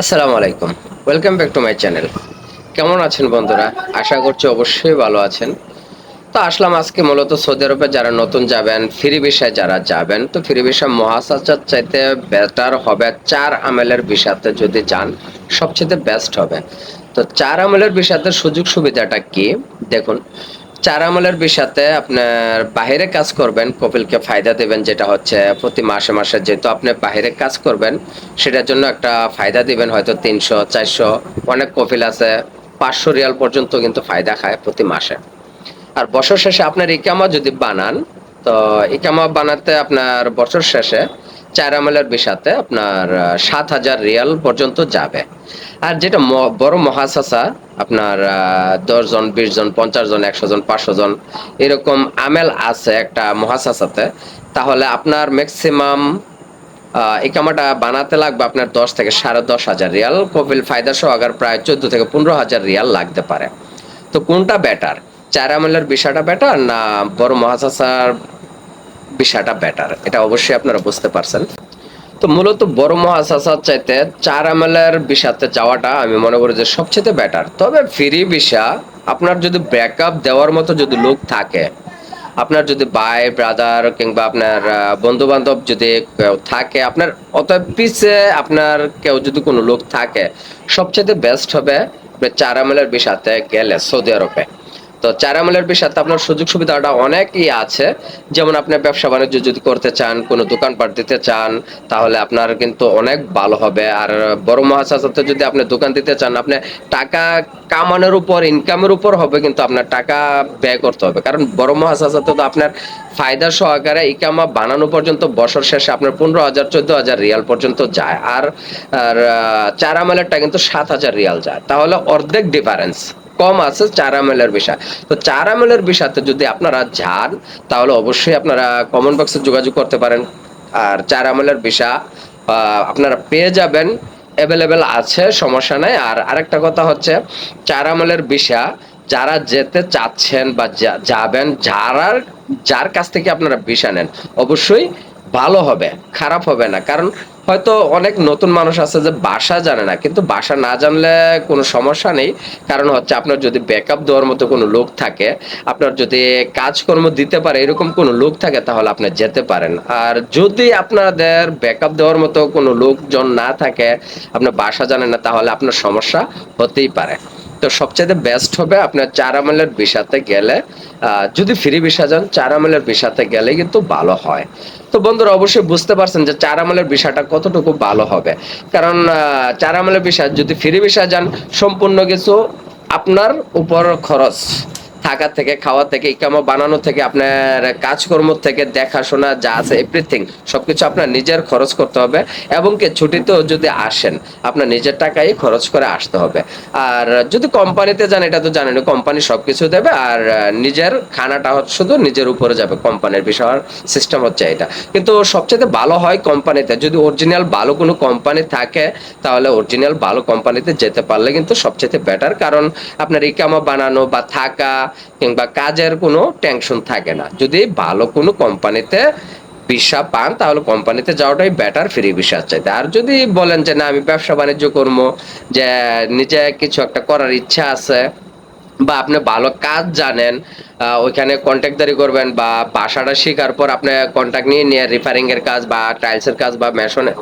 আসসালামু আলাইকুম। Welcome back to my channel কেমন আছেন বন্ধুরা? আশা করছি অবশ্যই ভালো আছেন। তো আসলাম আজকে মূলত সৌদি আরবে যারা নতুন যাবেন, ফ্রি ভিসায় যারা যাবেন, তো ফ্রি ভিসা মহাসাচার চাইতে বেটার হবে চার আমেলের ভিসাতে যদি যান, সবচেয়ে বেস্ট হবে। তো চার আমেলের ভিসাতে সুযোগ সুবিধাটা কি? দেখুন চার আমলের বিষাতে আপনার বাহিরে কাজ করবেন, কপিলকে ফায়দা দেবেন, যেটা হচ্ছে প্রতি মাসে মাসে যেহেতু আপনি বাহিরে কাজ করবেন, সেটার জন্য একটা ফায়দা দিবেন, হয়তো তিনশো, চারশো। অনেক কপিল আছে, পাঁচশো রিয়াল পর্যন্ত কিন্তু ফায়দা খায় প্রতি মাসে। আর বছর শেষে আপনার ইকামা যদি বানান, তো ইকামা বানাতে আপনার বছর শেষে চার আমলের বিষাতে আপনার সাত হাজার রিয়াল পর্যন্ত যাবে। আর যেটা বড় মহাসাসা, আপনার দশ জন, বিশ জন, পঞ্চাশ জন, একশো জন, পাঁচশো জন, এরকম আমেল আছে একটা মহাসাসাতে। তাহলে আপনার ম্যাক্সিমাম ইকামাটা বানাতে লাগবে আপনার দশ থেকে সাড়ে দশ হাজার রিয়াল। কপিল ফায়দা সহ আগার প্রায় চোদ্দ থেকে পনেরো হাজার রিয়াল লাগতে পারে। তো কোনটা বেটার চার আমলের বিষয়টা বেটার না বড় মহাসাসার বিষয়টা বেটার এটা অবশ্যই আপনারা বুঝতে পারছেন। তো মূলত বড় মহাসাসার চাইতে চার আমলের বিষাতে যাওয়াটা আমি মনে করি যে সবচেয়ে বেটার তবে ফ্রি ভিসা আপনার যদি ব্যাকআপ দেওয়ার মতো যদি লোক থাকে, আপনার যদি ভাই ব্রাদার কিংবা আপনার বন্ধু বান্ধব যদি কেউ থাকে, আপনার অতএব পিছে আপনার কেউ যদি কোনো লোক থাকে, সবচেয়ে বেস্ট হবে চার আমলের বিষাতে গেলে সৌদি আরবে। তো চার আমলের বিষয়তে আপনার সুযোগ সুবিধাটা অনেকই আছে। যেমন আপনি ব্যবসা বাণিজ্য যদি করতে চান, কোনো দোকানপাট দিতে চান, তাহলে আপনার কিন্তু অনেক ভালো হবে। আর বড় মহাসাসাতে যদি আপনি দোকান দিতে চান, আপনি টাকা কামানোর উপর ইনকামের উপর হবে, কিন্তু আপনার টাকা ব্যয় করতে হবে। কারণ বড় মহাসাসাতে তো আপনার ফায়দা সহকারে ইকামা বানানো পর্যন্ত, বছর শেষে আপনার পনেরো হাজার, চোদ্দ হাজার রিয়াল পর্যন্ত যায়। আর আর চার আমলেরটা কিন্তু সাত হাজার রিয়াল যায়। তাহলে অর্ধেক ডিফারেন্স কম আছে চার এমএলের বিষয়। তো চার এমএলের বিষয়তে যদি আপনারা যান, তাহলে অবশ্যই আপনারা কমেন্ট বক্সে যোগাযোগ করতে পারেন। আর চার এমএলের বিষয় আপনারা পেয়ে যাবেন অ্যাভেলেবেল আছে, সমস্যা নাই। আর আরেকটা কথা হচ্ছে চার আমলের বিষয়, যারা যেতে চাচ্ছেন বা যাবেন, যারা, যার কাছ থেকে আপনারা বিষা নেন, অবশ্যই ভালো হবে, খারাপ হবে না। কারণ হয়তো অনেক নতুন মানুষ আছে যে বাসা জানে না, কিন্তু বাসা না জানলে কোনো সমস্যা নেই। কারণ হচ্ছে আপনার যদি ব্যাকআপ দেওয়ার মতো কোনো লোক থাকে, আপনার যদি কাজকর্ম দিতে পারে, এরকম কোনো লোক থাকে তাহলে আপনি যেতে পারেন। আর যদি আপনাদের ব্যাকআপ দেওয়ার মতো কোনো লোকজন না থাকে, আপনার বাসা জানেন না, তাহলে আপনার সমস্যা হতেই পারে। তো সবচেয়ে বেস্ট হবে আপনার চার আমলের বিষাতে গেলে যদি ফ্রি ভিসা যান, চার আমলের বিষাতে গেলে কিন্তু ভালো হয়। তো বন্ধুরা, অবশ্যই বুঝতে পারছেন যে চার আমলের বিষয়টা কতটুকু ভালো হবে। কারণ চার আমলের বিষয় যদি ফ্রি ভিসা যান, সম্পূর্ণ কিছু আপনার উপর খরচ। থাকা থেকে, খাওয়া থেকে, ইকামা বানানো থেকে, আপনার কাজকর্ম থেকে, দেখাশোনা যা আছে এভরিথিং সবকিছু আপনার নিজের খরচ করতে হবে এবং কি ছুটিতেও যদি আসেন, আপনার নিজের টাকাই খরচ করে আসতে হবে। আর যদি কোম্পানিতে যান, এটা তো জানেন কোম্পানি সবকিছু দেবে, আর নিজের খানাটা হচ্ছে শুধু নিজের উপরে যাবে, কোম্পানির বিষয় সিস্টেম হচ্ছে এটা। কিন্তু সবচেয়ে ভালো হয় কোম্পানিতে, যদি অরিজিনাল ভালো কোনো কোম্পানি থাকে, তাহলে অরিজিনাল ভালো কোম্পানিতে যেতে পারলে কিন্তু সবচেয়ে বেটার কারণ আপনার ইকামা বানানো বা থাকা কিংবা কাজের কোনো টেনশন থাকে না। যদি ভালো কোনো কোম্পানিতে ভিসা পান, তাহলে কোম্পানিতে যাওয়াটাই বেটার ফ্রি ভিসার চাইতে। আর যদি বলেন যে, না, আমি ব্যবসা বাণিজ্য করব, যে, নিজে কিছু একটা করার ইচ্ছা আছে বা আপনি ভালো কাজ জানেন ওইখানে কন্ট্যাক্টদারি করবেন বা বাসাটা শেখার পর আপনি কন্ট্যাক্ট নিয়ে নিয়ে রিপেয়ারিং এর কাজ বা টাইলসের কাজ বা মেশনের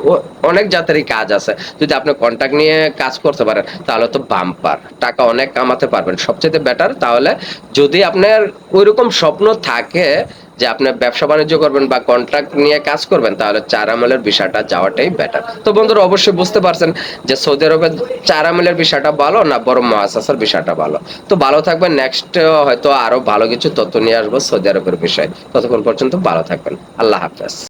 অনেক জাতেরই কাজ আছে। যদি আপনি কন্ট্যাক্ট নিয়ে কাজ করতে পারেন, তাহলে তো বাম্পার টাকা অনেক কামাতে পারবেন। সবচেয়ে বেটার তাহলে যদি আপনার ওইরকম স্বপ্ন থাকে যে আপনি ব্যবসা বাণিজ্য করবেন বা কন্ট্রাক্ট নিয়ে কাজ করবেন, তাহলে চার আমলের বিষয়টা যাওয়াটাই বেটার তো বন্ধুরা, অবশ্যই বুঝতে পারছেন যে সৌদি আরবের চার আমলের বিষয়টা ভালো না বড় মহাসাসার বিষয়টা ভালো? তো ভালো থাকবেন নেক্সট হয়তো আরও ভালো কিছু তথ্য নিয়ে আসব সৌদি আরবের বিষয়ে। ততক্ষণ পর্যন্ত ভালো থাকবেন। আল্লাহ হাফেজ।